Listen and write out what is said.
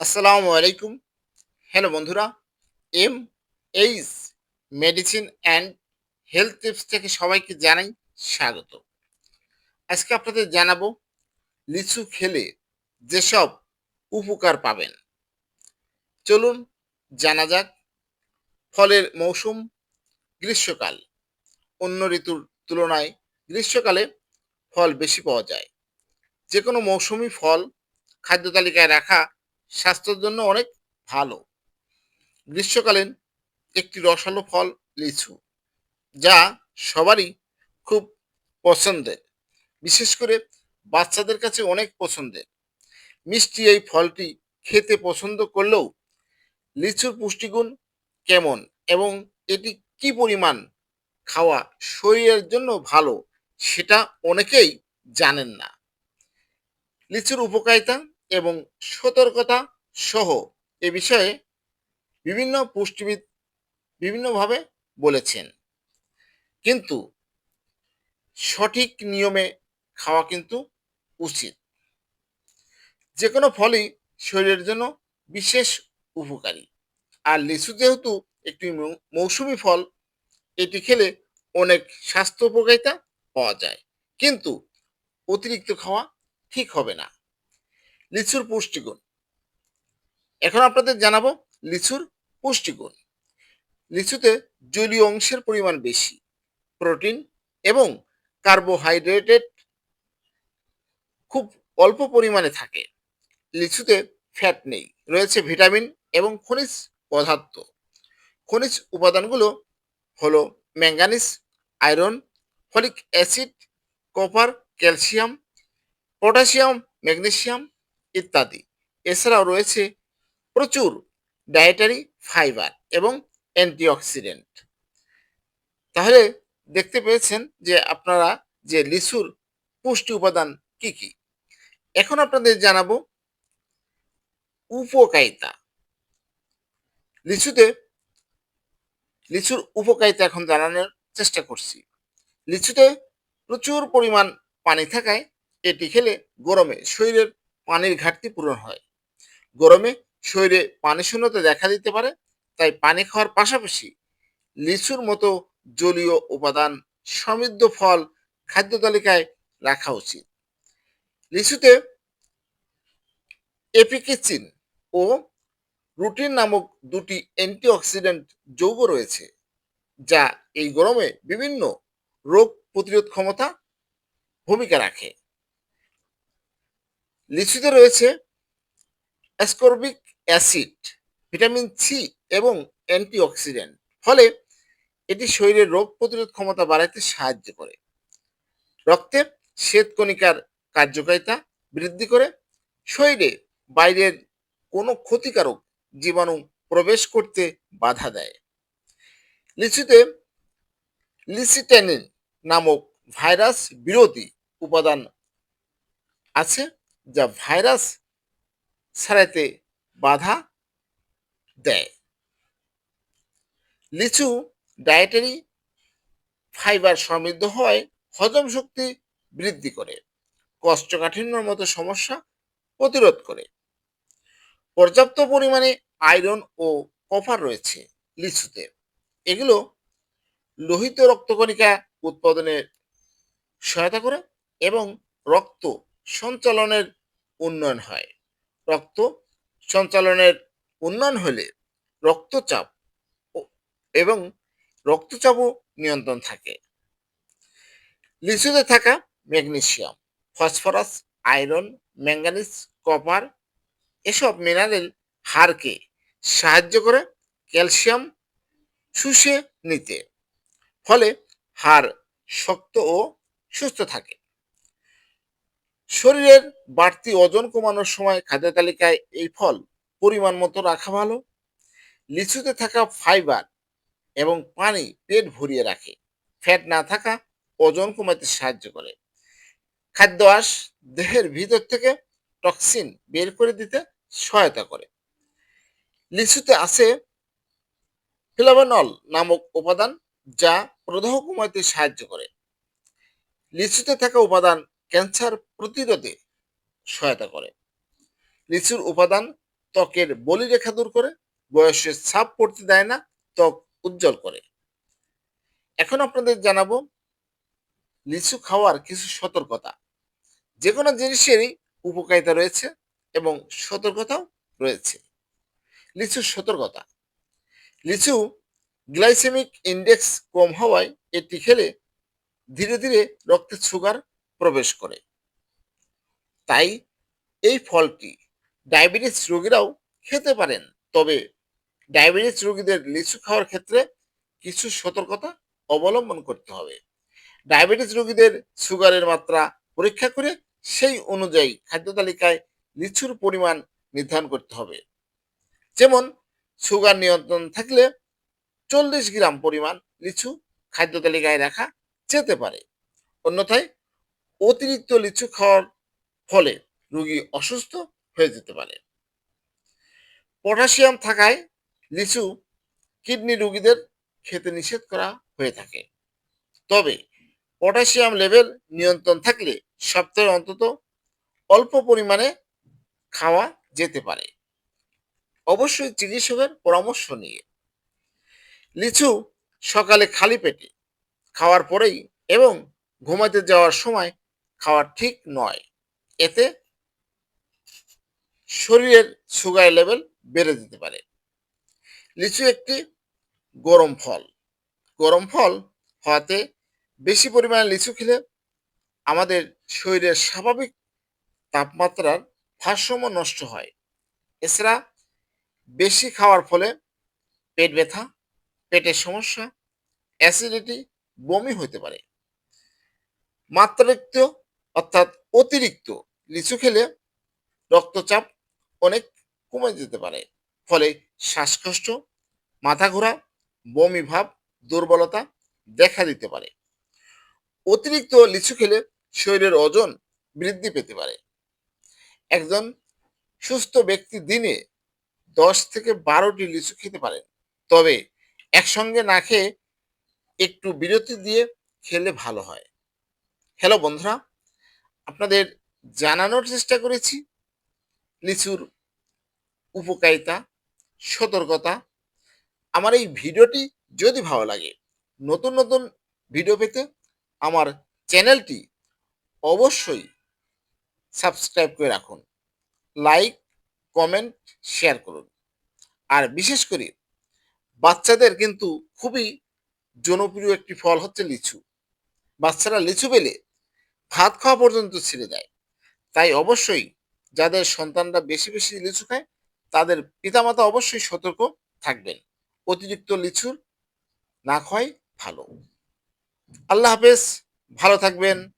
আসসালামু আলাইকুম। হ্যালো বন্ধুরা, M H medicine and health tips থেকে সবাইকে জানাই স্বাগত। আজকে আপনাদের জানাব, লিচু খেলে যেসব উপকার পাবেন। চলুন জানা যাক, ফলের মৌসুম, গ্রীষ্মকাল। অন্য ঋতুর তুলনায় গ্রীষ্মকালে ফল বেশি পাওয়া যায়। যে কোনো মৌসুমি ফল খাদ্য তালিকায় রাখা স্বাস্থ্যের জন্য অনেক ভালো। গ্রীষ্মকালীন একটি রসালো ফল লিচু, যা সবারই খুব পছন্দের। বিশেষ করে বাচ্চাদের কাছে অনেক পছন্দের। মিষ্টি এই ফলটি খেতে পছন্দ করলেও লিচুর পুষ্টিগুণ কেমন এবং এটি কি পরিমাণ খাওয়া শরীরের জন্য ভালো সেটা অনেকেই জানেন না। লিচুর উপকারিতা এবং সতর্কতা সহ এ বিষয়ে বিভিন্ন পুষ্টিবিদ বিভিন্নভাবে বলেছেন। কিন্তু সঠিক নিয়মে খাওয়া কিন্তু উচিত। যে কোনো ফলই শরীরের জন্য বিশেষ উপকারী। আর লিচু যেহেতু একটি মৌসুমি ফল, এটি খেলে অনেক স্বাস্থ্য উপকারিতা পাওয়া যায়। কিন্তু অতিরিক্ত খাওয়া ঠিক হবে না। লিচুর পুষ্টিগুণ। এখন আপনাদের জানাব লিচুর পুষ্টিগুণ। লিচুতে জলীয় অংশের পরিমাণ বেশি, প্রোটিন এবং কার্বোহাইড্রেটেড খুব অল্প পরিমাণে থাকে। লিচুতে ফ্যাট নেই, রয়েছে ভিটামিন এবং খনিজ পদার্থ। খনিজ উপাদানগুলো হলো manganese iron, folic acid, copper, calcium, potassium, magnesium ইত্যাদি। এছাড়াও রয়েছে প্রচুর ডায়েটারি ফাইবার এবং অ্যান্টিঅক্সিডেন্ট তাহলে দেখতে পেয়েছেন যে আপনারা যে লিচুর পুষ্টি উপাদান কি কি? এখন আপনাদের জানাব উপকারিতা। লিচুতে, লিচুর উপকারিতা এখন জানানোর চেষ্টা করছি। লিচুতে প্রচুর পরিমাণ পানি থাকায় এটি খেলে গরমে শরীরের পানির ঘাটতি পূরণ হয়। গরমে শরীরে পানি শূন্যতা দেখা দিতে পারে, তাই পানি খাওয়ার পাশাপাশি লিচুর মতো জলীয় উপাদান সমৃদ্ধ ফল খাদ্য তালিকায় রাখা উচিত। লিচুতে এপিকেচিন ও রুটিন নামক দুটি অ্যান্টিঅক্সিডেন্ট যৌগ রয়েছে, যা এই গরমে বিভিন্ন রোগ প্রতিরোধ ক্ষমতা ভূমিকা রাখে। লিচুতে রয়েছে অ্যাসকর্বিক অ্যাসিড ভিটামিন সি এবং অ্যান্টিঅক্সিডেন্ট ফলে এটি শরীরের রোগ প্রতিরোধ ক্ষমতা বাড়াতে সাহায্য করে। রক্তে শ্বেতকণিকার কার্যকারিতা বৃদ্ধি করে। শরীরে বাইরের কোনো ক্ষতিকারক জীবাণু প্রবেশ করতে বাধা দেয়। লিচুতে লিসিটেনিন নামক ভাইরাস বিরোধী উপাদান আছে। যা ভাইরাস ছাড়াইতে বাধা দেয়। লিচু ডায়েটারি ফাইবার সমৃদ্ধ হয় হজম শক্তি বৃদ্ধি করে, কষ্টকাঠিন্যর মতো সমস্যা প্রতিরোধ করে। পর্যাপ্ত পরিমাণে আয়রন ও কপার রয়েছে লিচুতে। এগুলো লোহিত রক্তকণিকা উৎপাদনের সহায়তা করে এবং রক্ত সঞ্চালনের উন্নয়ন হয়। রক্ত সঞ্চালনের উন্নয়ন হলে রক্তচাপ এবং রক্তচাপও নিয়ন্ত্রণ থাকে। লিচুতে থাকা magnesium, phosphorus, iron manganese copper এসব মিনারেল হাড়কে সাহায্য করে ক্যালসিয়াম শুষে নিতে। ফলে হাড় শক্ত ও সুস্থ থাকে। শরীরের বাড়তি ওজন কমানোর সময় খাদ্য তালিকায় এই ফল পরিমাণ মতো রাখা ভালো। লিচুতে থাকা ফাইবার এবং পানি পেট ভরিয়ে রাখে। ফ্যাট না থাকা ওজন কমাতে সাহায্য করে। খাদ্য আঁশ দেহের ভিতর থেকে টক্সিন বের করে দিতে সহায়তা করে। লিচুতে আছে ফ্লেভানল নামক উপাদান যা প্রদাহ কমাতে সাহায্য করে। লিচুতে থাকা উপাদান ক্যান্সার প্রতিরোধে সহায়তা করে। লিচুর উপাদান ত্বকের বলিরেখা দূর করে বয়সের ছাপ পড়তে দেয় না, ত্বক উজ্জ্বল করে। এখন আপনাদের জানাব, লিচু খাওয়ার কিছু সতর্কতা। যে কোনো জিনিসেরই উপকারিতা রয়েছে এবং সতর্কতাও রয়েছে। লিচুর সতর্কতা। লিচু গ্লাইসেমিক ইন্ডেক্স কম হওয়ায় এটি খেলে ধীরে ধীরে রক্তের সুগার প্রবেশ করে। তাই এই ফলটি ডায়াবেটিস রোগীরাও খেতে পারেন। তবে ডায়াবেটিস রোগীদের লিচু খাওয়ার ক্ষেত্রে কিছু সতর্কতা অবলম্বন করতে হবে। ডায়াবেটিস রোগীদের সুগারের মাত্রা পরীক্ষা করে সেই অনুযায়ী খাদ্য তালিকায় লিচুর পরিমাণ নির্ধারণ করতে হবে। যেমন, সুগার নিয়ন্ত্রণ থাকলে চল্লিশ গ্রাম পরিমাণ লিচু খাদ্য তালিকায় রাখা যেতে পারে। অন্যথায় অতিরিক্ত লিচু খাওয়ার ফলে রোগী অসুস্থ হয়ে যেতে পারে। পটাশিয়াম থাকায় লিচু কিডনি রোগীদের খেতে নিষেধ করা হয়ে থাকে। তবে পটাশিয়াম লেভেল নিয়ন্ত্রণ থাকলে সপ্তাহে অন্তত অল্প পরিমাণে খাওয়া যেতে পারে। অবশ্যই চিকিৎসকের পরামর্শ নিয়ে। লিচু সকালে খালি পেটে খাওয়ার পরেই এবং ঘুমাতে যাওয়ার সময় খাওয়া ঠিক নয়। এতে শরীরের সুগার লেভেল বেড়ে যেতে পারে। লিচু একটি গরম ফল। গরম ফল হওয়াতে বেশি পরিমাণে লিচু খেলে আমাদের শরীরের স্বাভাবিক তাপমাত্রার ভারসাম্য নষ্ট হয়। এছাড়া বেশি খাওয়ার ফলে পেট ব্যথা, পেটের সমস্যা অ্যাসিডিটি বমি হতে পারে। মাত্রাতিরিক্ত অর্থাৎ অতিরিক্ত লিচু খেলে রক্তচাপ অনেক কমে যেতে পারে। ফলে শ্বাসকষ্ট মাথা ঘোরা বমি ভাব দুর্বলতা দেখা দিতে পারে। অতিরিক্ত লিচু খেলে শরীরের ওজন বৃদ্ধি পেতে পারে। একজন সুস্থ ব্যক্তি দিনে দশ থেকে বারোটি লিচু খেতে পারেন। তবে একসঙ্গে না খেয়ে একটু বিরতি দিয়ে খেলে ভালো হয়। হ্যালো বন্ধুরা আপনাদের জানানোর চেষ্টা করেছি। লিচুর উপকারিতা, সতর্কতা। আমার এই ভিডিওটি যদি ভালো লাগে, নতুন নতুন ভিডিও পেতে আমার চ্যানেলটি অবশ্যই সাবস্ক্রাইব করে রাখুন। লাইক, কমেন্ট, শেয়ার করুন। আর বিশেষ করে বাচ্চাদের কিন্তু খুবই জনপ্রিয় একটি ফল হচ্ছে লিচু। বাচ্চারা লিচু পেলে ভাত খাওয়া পর্যন্ত ছেড়ে দেয়। তাই অবশ্যই যাদের সন্তানরা বেশি বেশি লিচু খায়, তাদের পিতামাতা অবশ্যই সতর্ক থাকবেন। অতিরিক্ত লিচুর না খাওয়াই ভালো। আল্লাহ হাফেজ, ভালো থাকবেন।